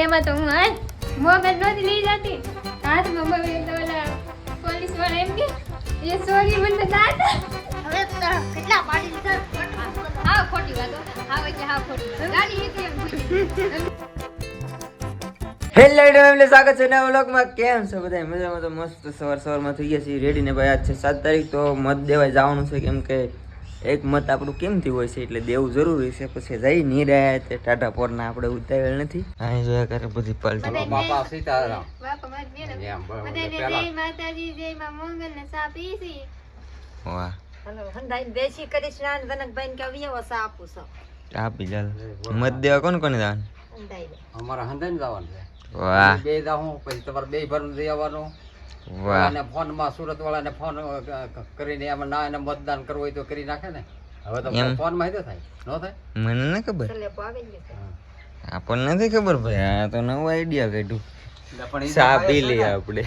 એમાં તો હું હાલ મોબાઈલ નહોતી લઈ જતી. હાથમાં મોબાઈલ તો ઓલા પોલીસવાળા એમ કે એ સોરી મને દાદ. હવે કેટલા પાડી લીધા? હા ખોટી વાત. હા હા ખોટી ગાડી હતી એમ ખોટી. હેલો ફેમિલી સ્વાગત છે નવા વ્લોગમાં. કેમ છો બધા મજામાં તો મસ્ત સવાર સવારમાં થઈ ગયા છીએ. રેડી ને ભાઈ આજ છે સાત તારીખ તો મત દેવાય જવાનું છે કેમ કે એક મત આપણું કેમથી હોય છે એટલે દેવું જરૂરી છે. પછી જઈ નહીં રહ્યા તે ટાટા પોરના આપણે ઉતાવેલ નથી. અહીં જોયા કરે બધી પાલટી. બાપા સીતારામ. માતાજી જય માં મંગલ ને સા વાહ. હલો હંધાઈ દેશી કરીશ ના વનકભાઈ કે આપું છો. આપી મત દેવા કોણ કોને જવાનું? અમારા હંધાઈને જવાનું છે. વાહ. બે જાઉં પછી તમારે બે ભરું દઈ આવવાનું વાહ. ફોનમાં સુરત વાળાને ફોન કરીને એમાં ના એને મતદાન કરવું હોય તો કરી નાખે ને. હવે તો એમ. ફોન થાય. ન થાય? મને ન ખબર. આપણને નથી ખબર ભાઈ આ તો નવું આઈડિયા કાઢ્યું. ચા પી લઈએ આપણે.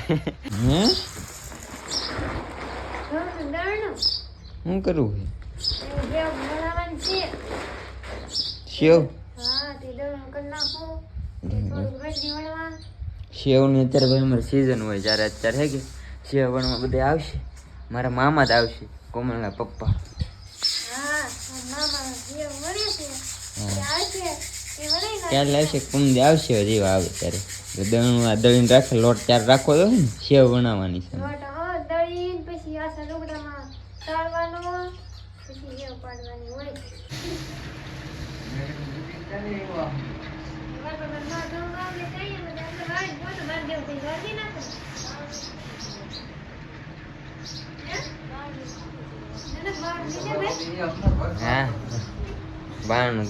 હા તે કરી નાખું. સેવની અત્યારે ભાઈ અમારે સિઝન હોય જ્યારે અત્યારે હે કે સેવ વણવા બધે આવશે. મારા મામા જ આવશે કોમલના પપ્પા. ત્યારે લાવશે તે આવશે હજી આવે ત્યારે. દળનું રાખે લોટ ચાર રાખો તો ને સેવ બનાવવાની છે લોટ હા દળીને પછી આસા લુગડામાં તળવાનો પછી એ પાડવાની હોય બરાબર, ના ઢોંગ આવે કઈ એમ જ આપણે વાળી ગોતો બાર દેવું કઈ વાળી નાખો. હે? બાણું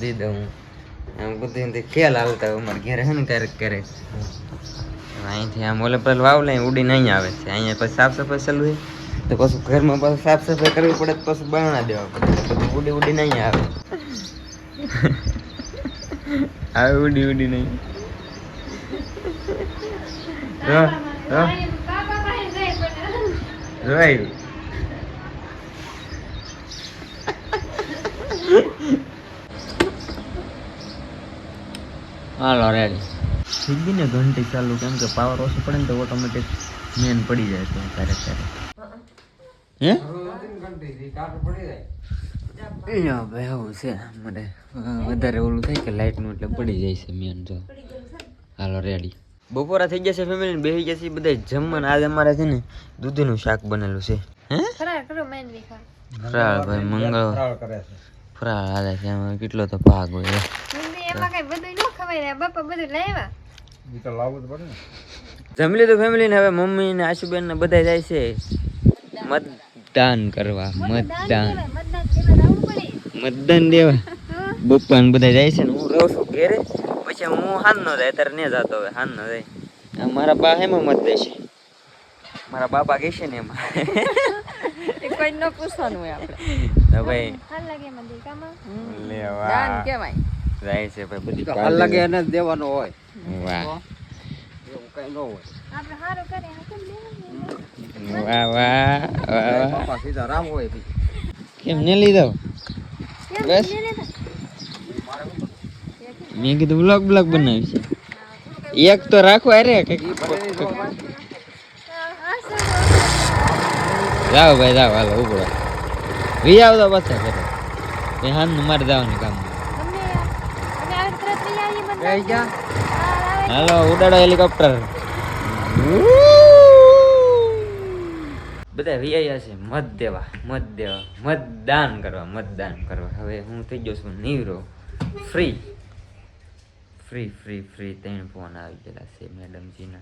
આમ બધું ખેલ હાલતા હોય અમારે આવે છે. અહીંયા પછી સાફ સફાઈ ચાલુ હોય તો પછી ઘરમાં પાછું સાફ સફાઈ કરવી પડે પછી બાણા દેવા પડે. ઉડી ઉડીને અહીંયા આવે. આવે ઉડી ઉડી નહીં જાય હાલો રેડી થઈ ને ઘંટી ચાલુ કેમ કે પાવર ઓછો પડે ને તો ઓટોમેટિક મેન પડી જાય તો ત્યારે ત્યારે હે? ઘંટીથી કાંટો પડી જાય લ્યો ભાઈ આવું છે મને વધારે ઓલું થાય કે લાઇટનું એટલે પડી જાય છે મેન જો. હાલો રેડી બપોરા થઈ ગયા છે ફેમિલી બેસી ગયા છે બધા જમવાનું. આજે અમારે છે ને દૂધીનું શાક બનેલું છે. હે? ફરાર કરો મેન વિખા ફરાળ ભાઈ મંગળ ફરાળ કરે છે. ફરાળ હાલે છે એમાં કેટલો તો ભાગ હોય એમાં કઈ બધું ન ખવાય રે બાપા બધું લાવ્યા ઈ તો લાવવું જ પડે ને. જમી લીધું ફેમિલી ને? હવે મમ્મી ને આશુબેન ને બધા જાય છે મતદાન કરવા મતદાન મતદાન. દેવા જવું પડે મતદાન દેવા. હા. બપ્પા ને બધા જાય છે ને. હું રહું છું ઘેરે. પછી હું હાન નો જાય અત્યારે ને જતો હવે હાન નો જાય મારા બા એમાં મત દેશે મારા બાપા કહેશે ને એમાં. એ કોઈ ન પૂછવાનું હોય આપણે. તો ભાઈ હાલ લાગે એમાં દેખામાં લેવા દાન કહેવાય. જાય છે ભાઈ બધી હાલ લાગે એને જ દેવાનો હોય. વાહ. એવું કઈ ન હોય. આપણે સારું કરે હા કેમ દેવાનું? વાહ વાહ વાહ. બાપા સીતારામ હોય કેમ ને લીધો બસ? મેં કીધું બ્લોગ બ્લોગ બનાવી છે એક તો રાખો અરે. જાઓ ભાઈ, જાઓ, હાલો ઉપડો વી આવતા પાછા કરો એ હાન મારે જવાનું કામ. હાલો, ઉડાડો હેલિકોપ્ટર. બધા વિયા છે, મત દેવા મત દેવા, મતદાન કરવા મતદાન કરવા. હવે હું થઈ ગયો છું નીવરો ફ્રી ફ્રી ફ્રી ફ્રી ત્રણ ફોન આવી ગયેલા છે મેડમજીના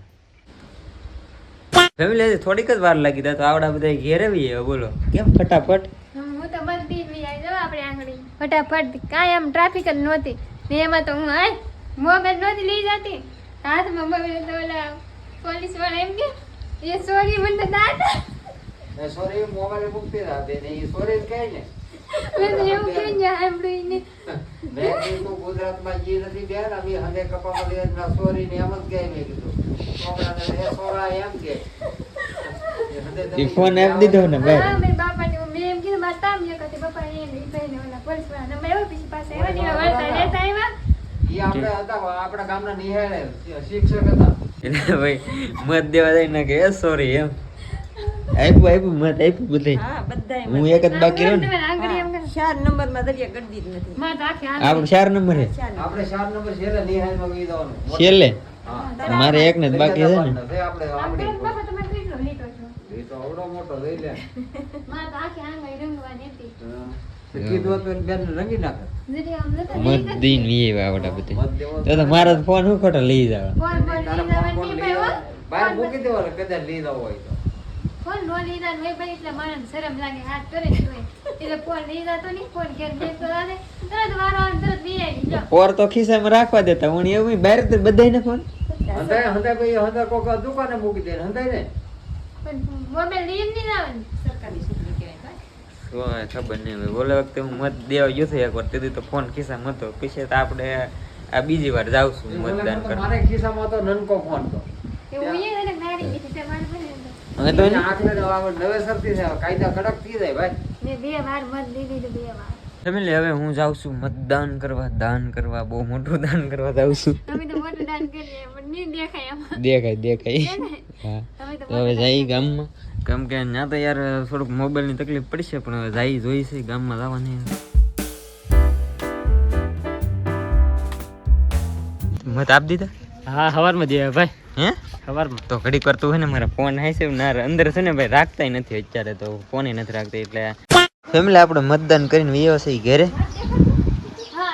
ફેમિલી થોડીક જ વાર લાગી તા તો આવડા બધા ઘેર આવી બોલો. કેમ ફટાફટ? હું તો બસ બી આવી જાવ આપણે આંગળી. ફટાફટ કાંઈ આમ ટ્રાફિક જ નહોતી. ને એમાં તો હું હાલ મોબાઈલ નહોતી લઈ જતી. હાથમાં મોબાઈલ તો ઓલા પોલીસવાળા એમ કે એ સોરી મને તો દાદ સોરી મોબાઈલ મૂકતી બેન ઈ સોરી કહે ને. ગુજરાતમાં જી નથી અમે કપામાં ના સોરી ને એમ જ કહે મેં કીધું. છોકરાને સોરા એમ કે. એ હંગે એ તમે ફોન આપી દીધો ને હા ભાઈ મેં બાપાને મેં એમ કીધું મારા તામ જે કરતી બાપા એમ ઈ ભાઈને ઓલા પોલીસવાળા નંબર પછી પાસે આવ્યા ને એવા લેતા આવ્યા ઈ આપણે હતા આપણા ગામના નિહાળે શિક્ષક હતા. એટલે ભાઈ મત દેવા જાય ને કે સોરી એમ. આપ્યું આપ્યું મત આપ્યું બધે હું એક જ બાકી રહ્યો ને. ચાર નંબરમાં દરિયા ગળદી જ નથી. માં તો આખી આંગળી. આપણે ચાર નંબર હે આપણે ચાર નંબર છેલ્લે નિહાળમાં ગઈ દેવાનું છેલ્લે? મારે એક ને જ બાકી છે ને? આપણે? એ તો આવડો મોટો લઈ લે. માં તો આખી બેન રંગી નાખે. આવડા બધે મારા ફોન હું ખોટો લઈ જાવ? ફોન ફોન હોય લઈ ભાઈ, બહાર મૂકી દેવાનો કદાચ લીધો હોય તો. ફોન નો લીધા ને હોય ભાઈ એટલે માણસને શરમ લાગે હાથ કરે હોય. એટલે ફોન લીધા તો નહીં ફોન ઘેર બેસતો હાલે. તરત વારો આવે તરત વી આવી લો. પોર તો ખિસ્સામાં રાખવા દેતા હું એવું બહાર તો બધાય ફોન. હંધાય હંધાય ભાઈ હંધાય કોક દુકાને મૂકી દે હંધાય ને. પણ મોબાઈલ લીન નહીં આવે સરકારી કહેવાય ખબર નહીં ભાઈ ઓલા વખતે હું મત દેવા ગયો હતો એકવાર તેથી તો ફોન ખિસ્સામાં હતો. પછી તો આપણે આ બીજી વાર જાઉં છું મતદાન કરવા. મારે ખિસ્સામાં તો નનકો ફોન તો. એ હવે તો આખલે નવેસરથી છે, કાયદા કડક થઈ જાય ભાઈ. મેં બે વાર મત દીધી તો બે વાર. ફેમિલી હવે હું જાઉં છું મતદાન કરવા દાન કરવા બહુ મોટું દાન કરવા જાઉં છું. અમે તો મોટું દાન કરીએ પણ નહીં દેખાય આમાં. દેખાય દેખાય. હા. તો તો હવે જઈ ગામમાં. કેમ કે ત્યાં તો યાર થોડુંક મોબાઈલની તકલીફ પડશે પણ હવે જાય જોઈ છે ગામમાં જવાની. મત આપ દીધા? હા સવારમાં દે ભાઈ. હે? સવારમાં તો ઘડીક વાર તું છે ને મારા ફોન હાઈ છે ના અંદર છે ને ભાઈ રાખતા નથી અત્યારે તો ફોન નથી રાખતા એટલે ફેમિલી આપણે મતદાન કરીને વ્યવસાય ઘરે? હા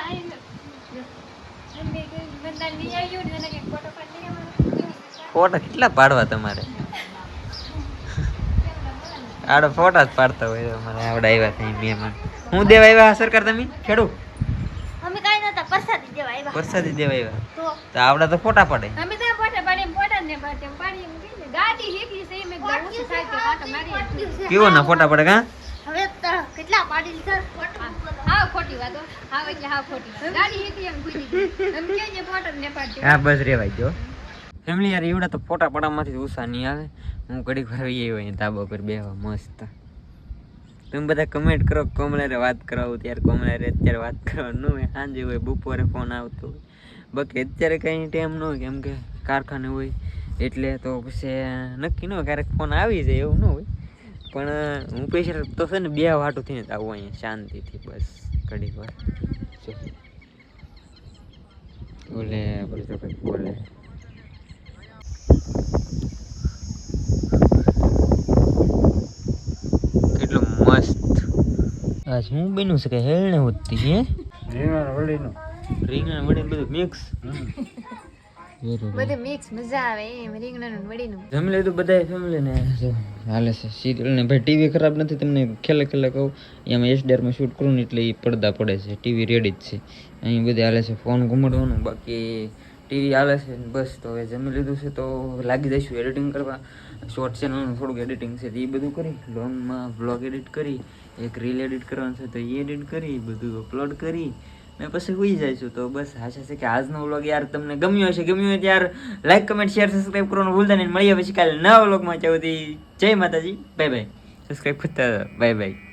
ફોટો કેટલા પાડવા તમારે? આડો ફોટા જ પાડતા હોય મને આવડા આવ્યા છે મહેમાન હું દેવા આવ્યા સરકાર તમે? ખેડૂ? અમે કાઈ નતા પ્રસાદી દેવા આવ્યા. વરસાદી દેવા આવ્યા? તો? તો આવડા તો ફોટા પડે. અમે કેવો ના ફોટા પડે કા? હવે કેટલા પાડી લીધા હા ખોટી વાત હા. એટલે હા ખોટી ગાડી શીખી એમ ભૂલી ગઈ. એમ કે જે ફોટો ને પાડી હા બસ રેવાય જો ફેમિલી યાર એવડા તો ફોટા પડામાંથી નહીં આવે. હું ઘડીક વાર એ અહીં ધાબા પર બેહવા મસ્ત. તમે બધા કમેન્ટ કરો કોમલારે વાત કરાવું ત્યારે કોમલારે અત્યારે વાત કરવાનું હોય સાંજે હોય બપોરે ફોન આવતો હોય. બાકી અત્યારે કંઈ ટાઈમ ન હોય કેમ કે કારખાને હોય. એટલે તો પછી નક્કી ન હોય ક્યારેક ફોન આવી જાય એવું ન હોય. પણ હું પૈસા તો છે ને બે વાટું થઈને આવું અહીંયા શાંતિથી બસ ઘડીક વાર. બોલે બોલે તો કંઈક બોલે. કેટલું મસ્ત. આજ હું બન્યું છે કે હેળને હોતી હે? વળીનું રીંગણ વડે બધું મિક્સ બધું મિક્સ મજા આવે એમ રીંગણાનું વડીનું. જમી લીધું બધાય ફેમિલી ને? હાલે છે. સિરિયલ ને ભાઈ ટીવી ખરાબ નથી તમને ખેલે ખેલે કહું એમાં એસડીઆરમાં શૂટ કરું ને એટલે એ પડદા પડે છે. ટીવી રેડી જ છે. અહીં બધે હાલે છે ફોન ઘુમાડવાનું બાકી ટીવી હાલે છે બસ. તો હવે જમી લીધું છે તો લાગી જઈશું એડિટિંગ કરવા. શોર્ટ ચેનલનું થોડુંક એડિટિંગ છે એ બધું કરી લોંગમાં વ્લોગ એડિટ કરી એક રીલ એડિટ કરવાનું છે તો એ એડિટ કરી બધું અપલોડ કરી. ને પછી હોઈ જઈશું. તો બસ આશા છે કે આજનો વ્લોગ યાર તમને ગમ્યો હશે. ગમ્યો હોય યાર લાઈક કમેન્ટ શેર સબસ્ક્રાઈબ કરવાનું ભૂલતા નહીં. મળીએ પછી કાલે નવા વ્લોગમાં ચાવતી જય માતાજી. બાય બાય સબસ્ક્રાઈબ કરતા બાય બાય